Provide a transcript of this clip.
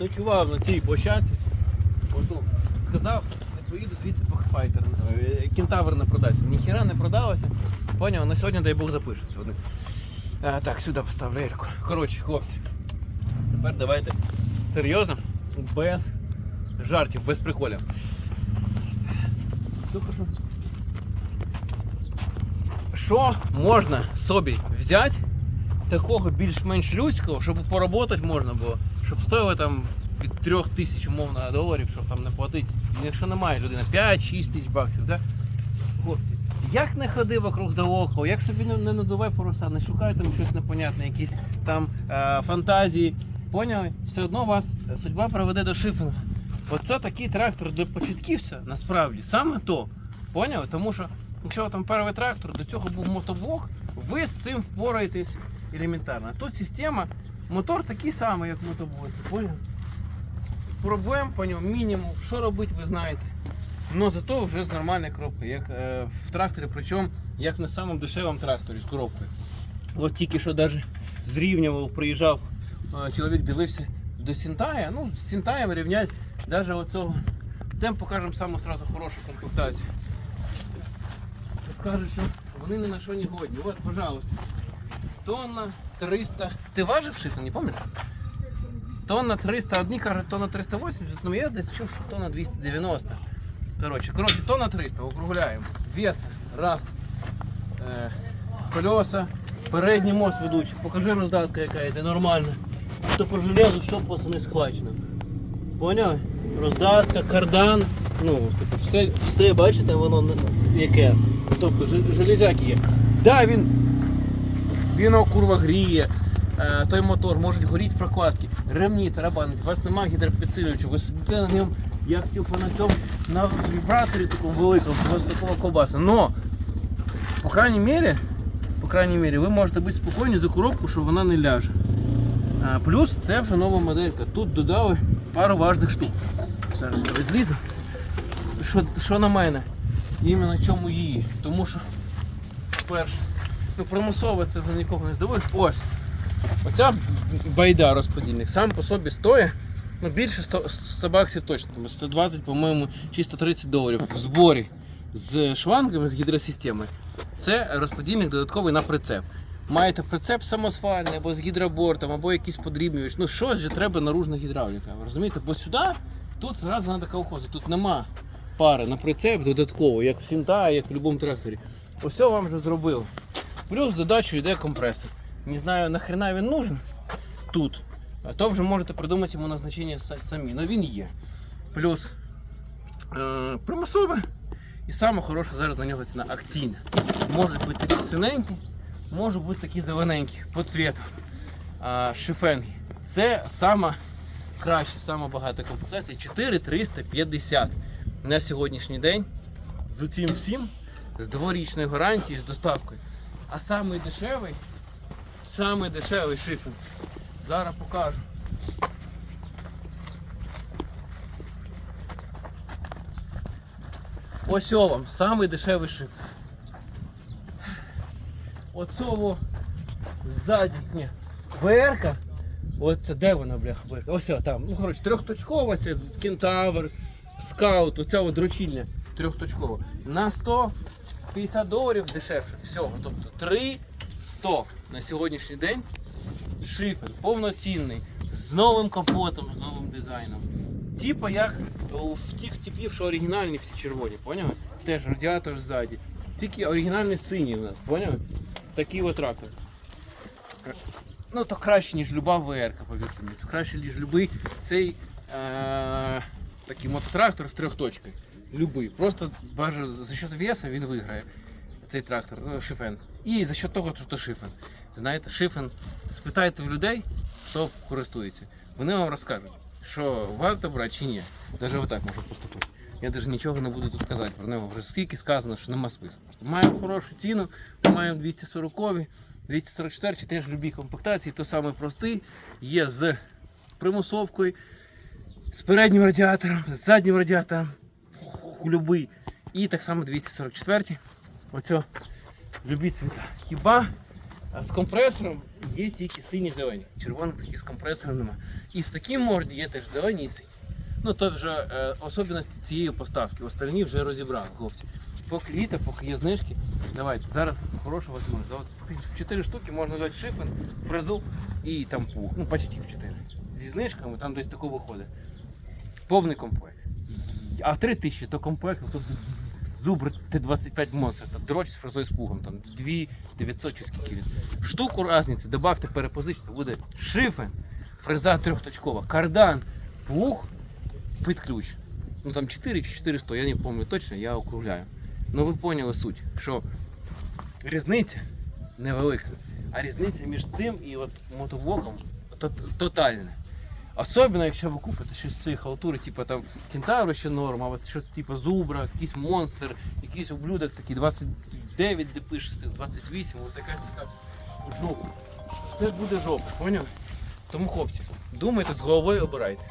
ночував на цій площадці. Сказав, не поїду звідси по файтер. Кентавр не продасться. Ніхіра не продалося. Поняв, на сьогодні, дай Бог, запишеться. А, так, сюди поставлю Ельку. Коротше, хлопці. Тепер давайте серйозно, без жартів, без приколів. Що можна собі взяти такого більш-менш людського, щоб поработати можна було, щоб стоїло там від 3 тисяч умовно доларів, щоб там не платити. Якщо немає людина 5-6 тисяч баксів, да? хлопці, як не ходи вокруг да около, як собі не, не надувай паруса, не шукай там щось непонятне, якісь там е, фантазії. Поняли? Все одно вас судьба приведе до шифінгу. Оце такий трактор для початківця, насправді, саме то. Поняли? Тому що якщо там перший трактор, до цього був мотоблок, ви з цим впораєтесь елементарно. Тут система, мотор такий самий, як в мотоблоці. Поняли? Проблем по ньому мінімум. Що робити, ви знаєте. Но зато вже з нормальною коробкою, як е, в тракторі, причому як на самому дешевому тракторі з коробкою. От тільки що навіть зрівнював, приїжджав, е, чоловік дивився до Сінтая. Ну, з Сінтаєм рівнять навіть оцього. Тем покажемо саму сразу хорошу комплектацію. Скажуть, що вони ні на що не годні. От, пожалуйста. Тонна 300. Ти важив шифр, не пам'ятаєш? Тонна 300, одні кажуть тонна 380, ну я десь чув, що тонна 290. Коротше, коротше, тонна 300, округляємо. Вес, раз. Е, колеса, передній мост ведучий. Покажи роздатка, яка йде нормальна. То по железу все пацани схвачено. Поняли? Роздатка, кардан. Ну, типу, все, все бачите, воно яке. Тобто ж- железяки є. Да, він, він курва гріє. Е, той мотор, можуть горіти прокладки, ремні, тарабани, у вас немає гідропідсилювача, ви сидите на ньому, як типу на цьому на вібраторі такому великому, у вас такого ковбаса. Но, по крайній мірі, по крайній мірі, ви можете бути спокійні за коробку, що вона не ляже. А, плюс це вже нова моделька. Тут додали пару важних штук. Зараз я злізу. Що, що на мене? Іменно чому її? Тому що, перше, ну примусово це вже нікого не здивуєш. Ось. Оця байда розподільник сам по собі стоїть. Ну, більше 100, 100 баксів точно, там 120, по-моєму, чи 130 доларів в зборі з шлангами, з гідросистемою. Це розподільник додатковий на прицеп. Маєте прицеп самосвальний або з гідробортом, або якийсь подрібнювач. Ну щось же треба наружна гідравліка. Розумієте? Бо сюди тут зразу треба колхози. Тут нема пари на прицеп додатково, як в Сінта, як в будь-якому тракторі. Ось вам вже зробили. Плюс додачу йде компресор. Не знаю нахрена він нужен тут. А то вже можете придумати йому назначення самі. Ну він є. Плюс е, примусове. І саме хороше зараз на нього ціна акційна. Можуть бути такі синенькі, можуть бути такі зелененькі по цвету. А, шифенги. Це сама краща, сама багата комплектація 4350 на сьогоднішній день. З цим всім, з дворічною гарантією, з доставкою. А самий дешевий, самий дешевий шифінг. Зараз покажу. Ось о вам, самий дешевий шифр. Оцього ззаді, ні, ВР-ка, оце де вона, бляха, ВР? Ось о, там. Ну, коротше, трьохточкова, це з кентавр, скаут, оця от дрочільня трьохточкова. На 150 доларів дешевше всього. Тобто 300 на сьогоднішній день шифер повноцінний, з новим капотом, з новим дизайном. Типа як в тих типів, що оригінальні всі червоні, поняли? Теж радіатор ззаді. Тільки оригінальний синій у нас, поняли? Такий от трактор. Ну, то краще, ніж люба ВР, повірте мені. Це краще, ніж любий цей е- такий мототрактор з трьохточкою. Любий. Просто бажано за счет веса він виграє цей трактор, ну, шифен. І за счет того, що то шифен. Знаєте, шифен, спитайте в людей, хто користується. Вони вам розкажуть, що варто брати чи ні. Навіть отак можу поступити. Я навіть нічого не буду тут казати про нього. Вже скільки сказано, що нема смислу. Просто маємо хорошу ціну, ми маємо 240 244 теж любі комплектації, то саме простий, є з примусовкою, з переднім радіатором, з заднім радіатором, любий. І так само 244. Оце любі цвіта. Хіба з компресором є тільки сині зелені. Червоних такі з компресором нема. І в такій морді є теж зелені і сині. Ну то вже е, особливості цієї поставки. Остальні вже розібрали, хлопці. Поки літо, поки є знижки, давайте. Зараз хороша можливість. В 4 штуки можна взяти шифен, фрезу і там пух. Ну, почти в 4. Зі знижками там десь тако виходить. Повний комплект. А в 3 тисячі то комплект, тут зубр Т-25 монстр, там дроч з фрезою з пугом, там 2 900 чи скільки він. Штуку разниці, добавте перепозичте, буде шифен, фреза трьохточкова, кардан, пух під ключ. Ну там 4 чи 400, я не пам'ятаю точно, я округляю. Ну ви поняли суть, що різниця невелика, а різниця між цим і от мотоблоком тотальна. Особливо, якщо ви купите щось з цієї халтури, типу там кентавр ще норм, або щось типу зубра, якийсь монстр, якийсь ублюдок такий 29, де пишеться, 28, ось така така жопа. Це буде жопа, поняв? Тому хлопці, думайте з головою обирайте.